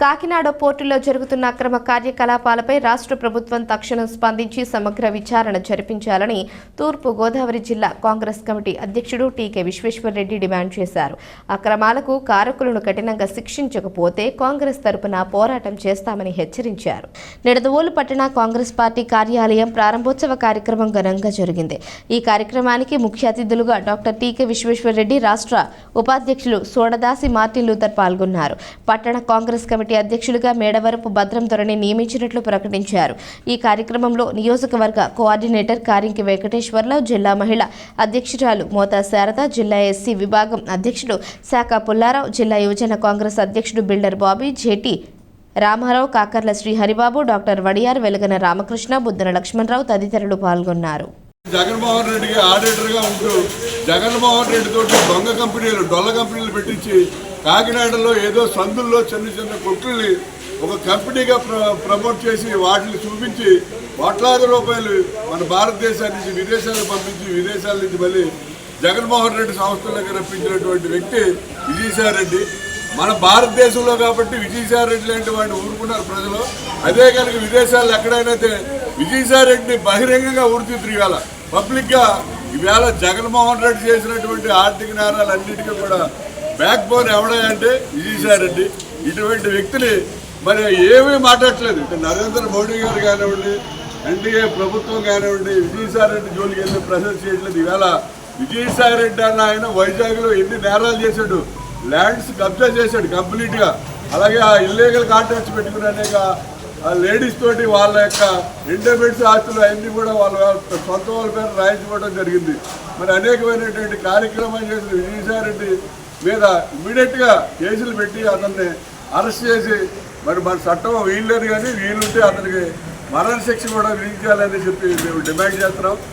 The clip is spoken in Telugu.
కాకినాడ పోర్టులో జరుగుతున్న అక్రమ కార్యకలాపాలపై రాష్ట్ర ప్రభుత్వం తక్షణం స్పందించి సమగ్ర విచారణ జరిపించాలని తూర్పు గోదావరి జిల్లా కాంగ్రెస్ కమిటీ అధ్యక్షుడు టీకే విశ్వేశ్వరరెడ్డి డిమాండ్ చేశారు. అక్రమాలకు కారకులను కఠినంగా శిక్షించకపోతే కాంగ్రెస్ తరపున పోరాటం చేస్తామని హెచ్చరించారు. నిడదవోలు పట్టణ కాంగ్రెస్ పార్టీ కార్యాలయం ప్రారంభోత్సవ కార్యక్రమం ఘనంగా జరిగింది. ఈ కార్యక్రమానికి ముఖ్య అతిథులుగా డాక్టర్ టీకే విశ్వేశ్వరరెడ్డి రాష్ట్ర ఉపాధ్యక్షులు సోడదాసి మార్టిన్ లూథర్ పాల్గొన్నారు. పట్టణ కాంగ్రెస్ కమిటీ అధ్యక్షులుగా మేడవరపు భద్రం ధరని నియమించినట్లు ప్రకటించారు. ఈ కార్యక్రమంలో నియోజకవర్గ కోఆర్డినేటర్ కారింకి వెంకటేశ్వర్రావు జిల్లా మహిళా అధ్యక్షురాలు మోతా శారద జిల్లా ఎస్సీ విభాగం అధ్యక్షుడు శాఖ పుల్లారావు జిల్లా యువజన కాంగ్రెస్ అధ్యక్షుడు builder Bobby JT Ramarao Kakarla Sri Haribabu doctor Vadiyar Velagana Ramakrishna Buddhana Lakshmanarao తదితరులు పాల్గొన్నారు. జగన్మోహన్ రెడ్డికి ఆడిటర్గా ఉంటూ జగన్మోహన్ రెడ్డితోటి దొంగ కంపెనీలు డొల్ల కంపెనీలు పెట్టించి కాకినాడలో ఏదో సందుల్లో చిన్న చిన్న కొట్టుల్ని ఒక కంపెనీగా ప్ర ప్రమోట్ చేసి వాటిని చూపించి కోట్లాది రూపాయలు మన భారతదేశాన్ని నుంచి విదేశాలకు పంపించి విదేశాల నుంచి మళ్ళీ జగన్మోహన్ రెడ్డి సంస్థలకు రప్పించినటువంటి వ్యక్తి విజయసాయిరెడ్డి మన భారతదేశంలో కాబట్టి విజయసాయిరెడ్డి లాంటి వాడిని ఊరుకున్నారు ప్రజలు. అదే కనుక విదేశాల్లో ఎక్కడైనా విజయసాయి రెడ్డిని బహిరంగంగా ఊరికి తిరగాల. పబ్లిక్గా ఇవాళ జగన్మోహన్ రెడ్డి చేసినటువంటి ఆర్థిక నేరాలన్నిటికీ కూడా బ్యాక్ బోన్ ఎవడంటే విజయసాయి రెడ్డి ఇటువంటి వ్యక్తిని మరి ఏమీ మాట్లాడట్లేదు. నరేంద్ర మోడీ గారు కానివ్వండి ఎన్డీఏ ప్రభుత్వం కానివ్వండి విజయసాయిరెడ్డి జోలికి వెళ్ళి ప్రసెస్ చేయట్లేదు. ఈవేళ విజయసాయిరెడ్డి అన్న ఆయన వైజాగ్లో ఎన్ని నేరాలు చేశాడు ల్యాండ్స్ కబ్జా చేశాడు కంప్లీట్గా. అలాగే ఆ ఇల్లీగల్ కాంట్రాక్ట్స్ పెట్టుకుని అనేక లేడీస్ తోటి వాళ్ళ యొక్క ఇంటర్మీడియట్స్ ఆస్తులు అన్నీ కూడా వాళ్ళ సొంత వాళ్ళ పేరు రాయించుకోవడం జరిగింది. మరి అనేకమైనటువంటి కార్యక్రమాలు చేసిన విజయసాయిరెడ్డి మీద ఇమీడియట్గా కేసులు పెట్టి అతన్ని అరెస్ట్ చేసి మరి మన చట్టం వీల్లేదు కానీ వీలుంటే అతనికి మరణశిక్ష కూడా విధించాలని చెప్పి మేము డిమాండ్ చేస్తున్నాం.